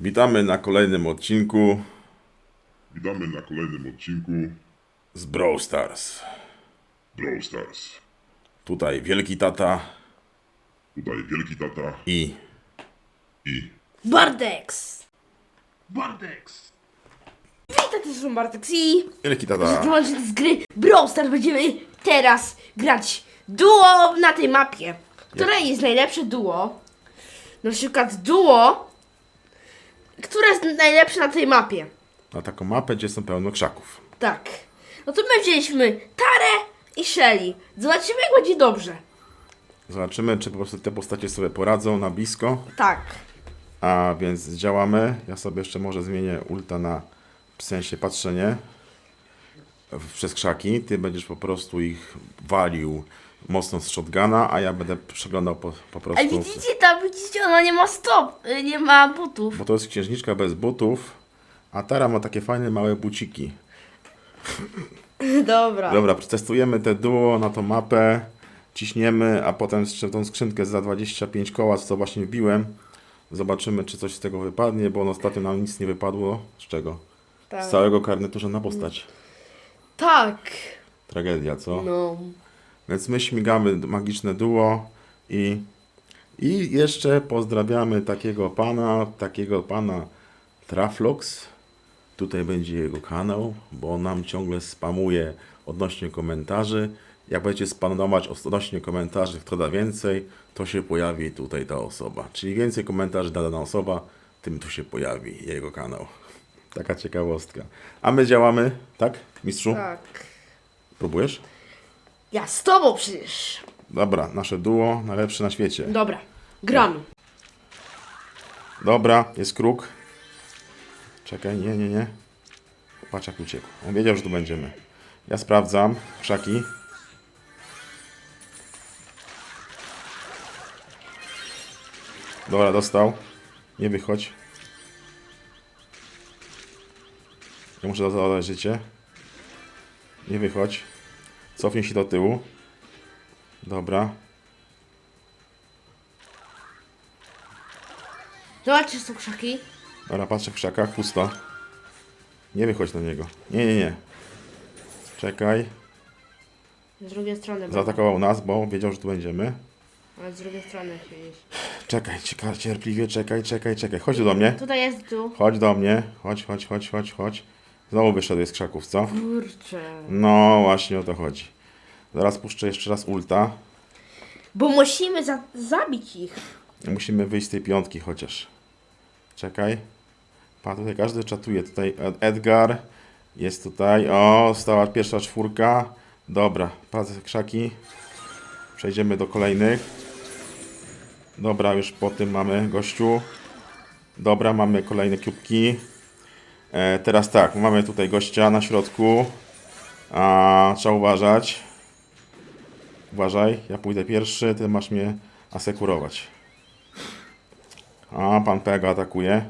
Witamy na kolejnym odcinku Witamy na kolejnym odcinku z Brawl Stars. Brawl Stars. Tutaj Wielki Tata Tutaj Wielki Tata i i Bardex! Bardex! Witam, to są Bardex i Wielki Tata. dołączyć z gry Brawl Stars będziemy teraz grać duo na tej mapie. Które jest najlepsze duo? Na przykład duo, które jest najlepsze na tej mapie. Na taką mapę, gdzie są pełno krzaków. Tak. No to my wzięliśmy Tarę i Shelly. Zobaczymy jak będzie dobrze. Zobaczymy, czy po prostu te postacie sobie poradzą na blisko. Tak. A więc działamy. Ja sobie jeszcze może zmienię ulta na w sensie patrzenie w- przez krzaki. Ty będziesz po prostu ich walił mocno z shotguna, a ja będę przeglądał po, po prostu. Ale widzicie tam, widzicie, ona nie ma stop, y, nie ma butów. Bo to jest księżniczka bez butów, a Tara ma takie fajne małe buciki. Dobra. Dobra, przetestujemy te duo na tą mapę, ciśniemy, a potem jeszcze tą skrzynkę za 25 koła, co właśnie wbiłem. Zobaczymy, czy coś z tego wypadnie, bo ostatnio nam nic nie wypadło. Z czego? Tak. Z całego karneturza na postać. Tak. Tragedia, co? No. Więc my śmigamy magiczne duo i, i jeszcze pozdrawiamy takiego pana, takiego pana Traflox. Tutaj będzie jego kanał, bo nam ciągle spamuje odnośnie komentarzy. Jak będziecie spamować odnośnie komentarzy, kto da więcej, to się pojawi tutaj ta osoba. Czyli więcej komentarzy da dana osoba, tym tu się pojawi jego kanał. Taka ciekawostka. A my działamy, tak, mistrzu? Tak. Próbujesz? Ja z tobą przecież. Dobra, nasze duo najlepsze na świecie. Dobra. Gramy. Dobra, jest kruk. Czekaj, nie, nie, nie. Patrz jak uciekł. On wiedział, że tu będziemy. Ja sprawdzam. Krzaki. Dobra, dostał. Nie wychodź. Ja muszę zadać życie. Nie wychodź. Cofnij się do tyłu. Dobra. Zobaczcie, są krzaki. Dobra, patrzę w krzakach, pusto. Nie wychodź na niego. Nie, nie, nie. Czekaj. Z drugiej strony. bo- Zaatakował nas, bo wiedział, że tu będziemy. Ale z drugiej strony siedzisz. Czekaj, cieka- cierpliwie, czekaj, czekaj, czekaj. Chodź do mnie. Tutaj jest tu. Chodź do mnie. Chodź, chodź, chodź, chodź, chodź. Znowu wyszedłeś z krzaków, co? Kurczę. No, właśnie o to chodzi. Zaraz puszczę jeszcze raz ulta. Bo musimy za zabić ich. Musimy wyjść z tej piątki chociaż. Czekaj. Pa, tutaj każdy czatuje. Tutaj Ed- Edgar jest tutaj. O, stała pierwsza czwórka. Dobra, patrzę krzaki. Przejdziemy do kolejnych. Dobra, już po tym mamy gościu. Dobra, mamy kolejne kubki. E, teraz tak, mamy tutaj gościa na środku. A, trzeba uważać. Uważaj, ja pójdę pierwszy, ty masz mnie asekurować. A, pan Pega atakuje.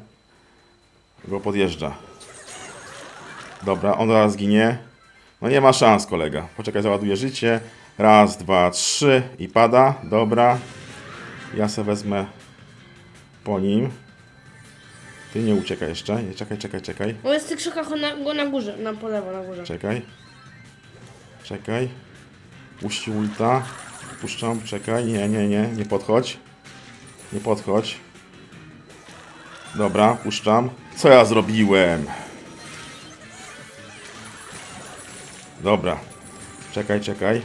Go podjeżdża. Dobra, on zaraz ginie. No nie ma szans, kolega. Poczekaj, załaduje życie. Raz, dwa, trzy i pada. Dobra. Ja se wezmę po nim. Ty nie uciekaj jeszcze. Nie, czekaj, czekaj, czekaj. On jest w tych krzakach na, go na górze. Na po lewo, na górze. Czekaj. Czekaj. Puści ulta. Puszczam, czekaj. Nie, nie, nie. Nie podchodź. Nie podchodź. Dobra, puszczam. Co ja zrobiłem? Dobra. Czekaj, czekaj.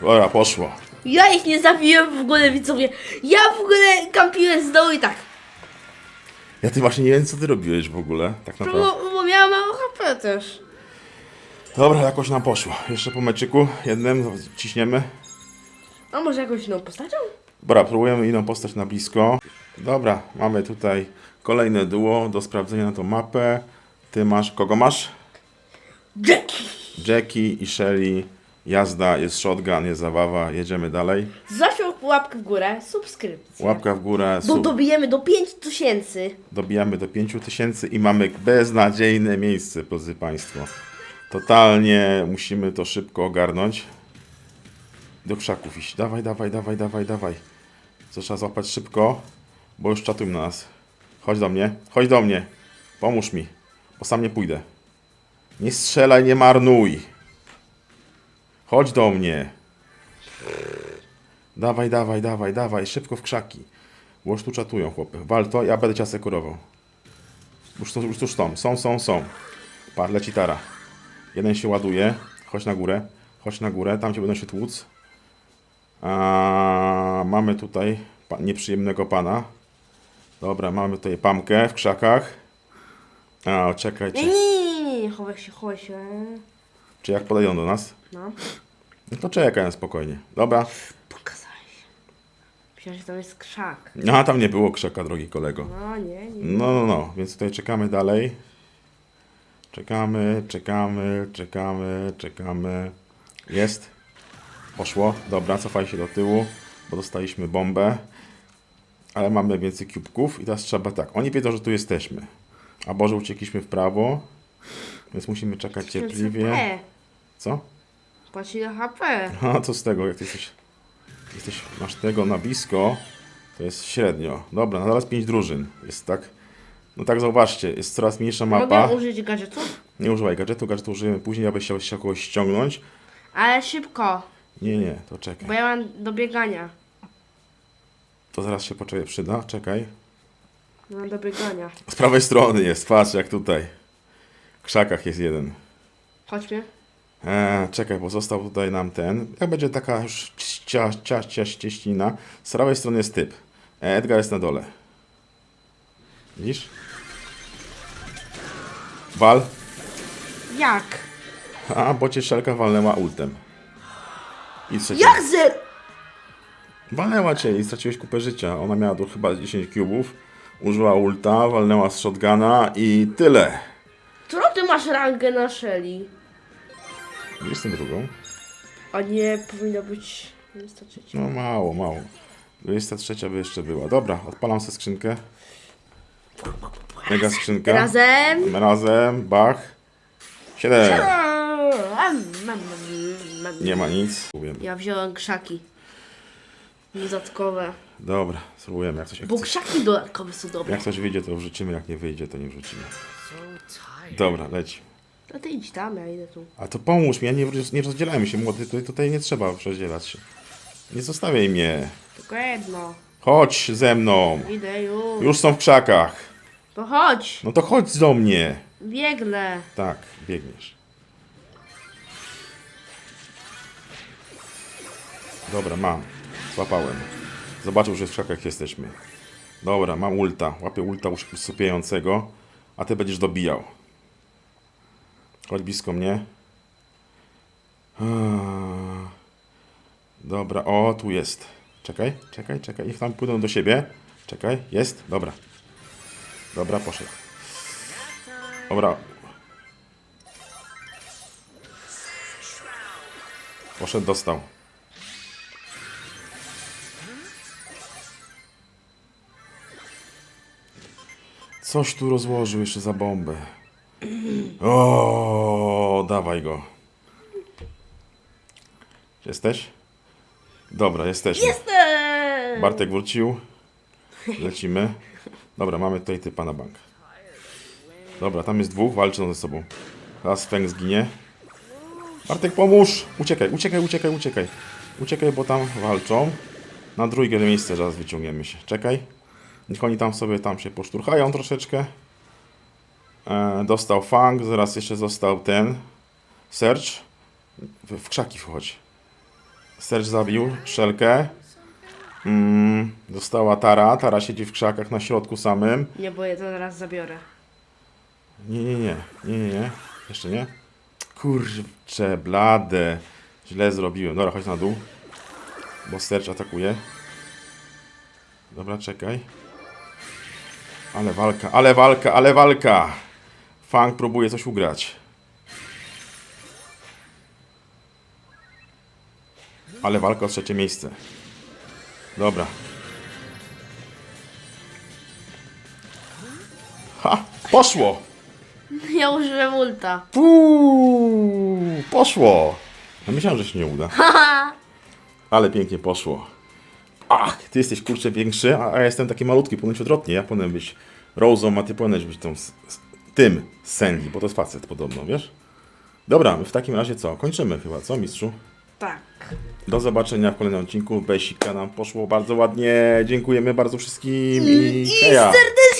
Dobra, poszło. Ja ich nie zabiłem w ogóle, widzowie. Ja w ogóle kampiłem z dołu i tak. Ja ty właśnie nie wiem, co ty robiłeś w ogóle. Tak naprawdę. Bo, bo miałam mało HP też. Dobra, jakoś nam poszło. Jeszcze po meczyku jednym ciśniemy. A może jakąś inną postacią? Dobra, próbujemy inną postać na blisko. Dobra, mamy tutaj kolejne duo do sprawdzenia na tą mapę. Ty masz, kogo masz? Jackie! Jackie i Shelly. Jazda, jest shotgun, jest zabawa, jedziemy dalej. Łapkę w górę, subskrypcję. Łapka w górę, Bo sub, dobijemy do 5000. dobijamy do 5000 i mamy beznadziejne miejsce, drodzy Państwo. Totalnie musimy to szybko ogarnąć. Do krzaków iść. Dawaj, dawaj, dawaj, dawaj, dawaj. Co trzeba złapać szybko, bo już czatują na nas. Chodź do mnie, chodź do mnie. Pomóż mi, bo sam nie pójdę. Nie strzelaj, nie marnuj. Chodź do mnie. Dawaj, dawaj, dawaj, dawaj, szybko w krzaki. Bo już tu czatują chłopy. Wal to, ja będę cię asekurował. Już tu, już tu są, są, są, są. Par, leci tara. Jeden się ładuje. Chodź na górę. Chodź na górę, tam cię będą się tłuc. A, mamy tutaj pa, nieprzyjemnego pana. Dobra, mamy tutaj pamkę w krzakach. A, Nie, czekajcie. nie, nie, nie, nie, chowaj się, chowaj się. Czy jak podejdą do nas? No, No to czekaj spokojnie. Dobra. Że tam jest krzak. A tam nie było krzaka, drogi kolego. No, nie, nie. No, no, no, więc tutaj czekamy dalej. Czekamy, czekamy, czekamy, czekamy. Jest. Poszło. Dobra, cofaj się do tyłu, bo dostaliśmy bombę. Ale mamy więcej kubków i teraz trzeba tak. Oni wiedzą, że tu jesteśmy. A Boże, uciekliśmy w prawo. Więc musimy czekać cierpliwie. Co? Płaci na HP. A co z tego, jak ty jesteś, jesteś, masz tego na blisko, to jest średnio. Dobra, no zaraz pięć drużyn. Jest tak, no tak zauważcie, jest coraz mniejsza mapa. Mogę użyć gadżetów? Nie używaj gadżetu, gadżetu użyjemy później, abyś chciał, chciał kogoś ściągnąć. Ale szybko, Nie, nie, to czekaj. bo ja mam do biegania. To zaraz się poczekaj, przyda, czekaj. Mam do biegania. Z prawej strony jest, patrz jak tutaj. W krzakach jest jeden. Chodźmy. Eee, czekaj, bo został tutaj nam ten. Jak będzie taka już cia, cia, cia. Z prawej strony jest typ. E, Edgar jest na dole. Widzisz? Wal. Jak? A, bo cię szelka walnęła ultem. I. Jak ze... Walnęła cię i straciłeś kupę życia. Ona miała tu chyba 10 kubów. Użyła ulta, walnęła z shotguna i tyle. Co ty masz rangę na szeli? 22. A nie powinno być 23. No mało, mało. 23 by jeszcze była. Dobra, odpalam sobie skrzynkę. Mega skrzynka. Razem. Razem, bach. 7. Nie ma nic. Ja wziąłem krzaki. Dodatkowe. Dobra, spróbujemy jak coś. Bo krzaki dodatkowe są dobre. Jak coś wyjdzie, to wrzucimy, jak nie wyjdzie, to nie wrzucimy. Dobra, leci. No ty idź tam, ja idę tu. A to pomóż mi, ja nie, nie rozdzielajmy się, młody. Tutaj, tutaj nie trzeba rozdzielać się. Nie zostawiaj mnie. Tylko jedno. Chodź ze mną. Idę już. Już są w krzakach. To chodź. No to chodź do mnie. Biegnę. Tak, biegniesz. Dobra, mam. Złapałem. Zobaczył, że w krzakach jesteśmy. Dobra, mam ulta. Łapię ulta us- usypiającego, a ty będziesz dobijał. Chodź blisko mnie. Eee. Dobra, o, tu jest. Czekaj, czekaj, czekaj. Niech tam pójdą do siebie. Czekaj, jest, dobra. Dobra, poszedł. Dobra, Poszedł, dostał. Coś tu rozłożył jeszcze za bombę. O, dawaj go. Jesteś? Dobra, jesteśmy. Jestem! Bartek wrócił. Lecimy. Dobra, mamy tutaj typa na bank. Dobra, tam jest dwóch, walczą ze sobą. Teraz Feng zginie. Bartek, pomóż! Uciekaj, uciekaj, uciekaj, uciekaj. Uciekaj, bo tam walczą. Na drugie miejsce zaraz wyciągniemy się. Czekaj. Niech oni tam sobie tam się poszturchają troszeczkę. E, dostał Fang, zaraz jeszcze został ten. Search. W, krzaki wchodź. Search zabił Szelkę. Mm, dostała Tara. Tara siedzi w krzakach na środku samym. Nie, bo je to zaraz zabiorę. Nie, nie, nie, nie, nie, nie. Jeszcze nie. Kurczę, blade. Źle zrobiłem. Dobra, chodź na dół. Bo Serge atakuje. Dobra, czekaj. Ale walka, ale walka, ale walka. Fang próbuje coś ugrać. Ale walka o trzecie miejsce. Dobra. Ha! Poszło! Ja użyłem ulta. Uuu, poszło. No myślałem, że się nie uda. Ale pięknie poszło. Ach, ty jesteś kurczę większy, a ja jestem taki malutki, ponoć odwrotnie. Ja powinien być Rose'ą, a ty powinieneś być tą, tym Sandy, bo to jest facet podobno, wiesz? Dobra, w takim razie co? Kończymy chyba, co mistrzu? Tak. Do zobaczenia w kolejnym odcinku. Besika nam poszło bardzo ładnie. Dziękujemy bardzo wszystkim i I heja! serdecznie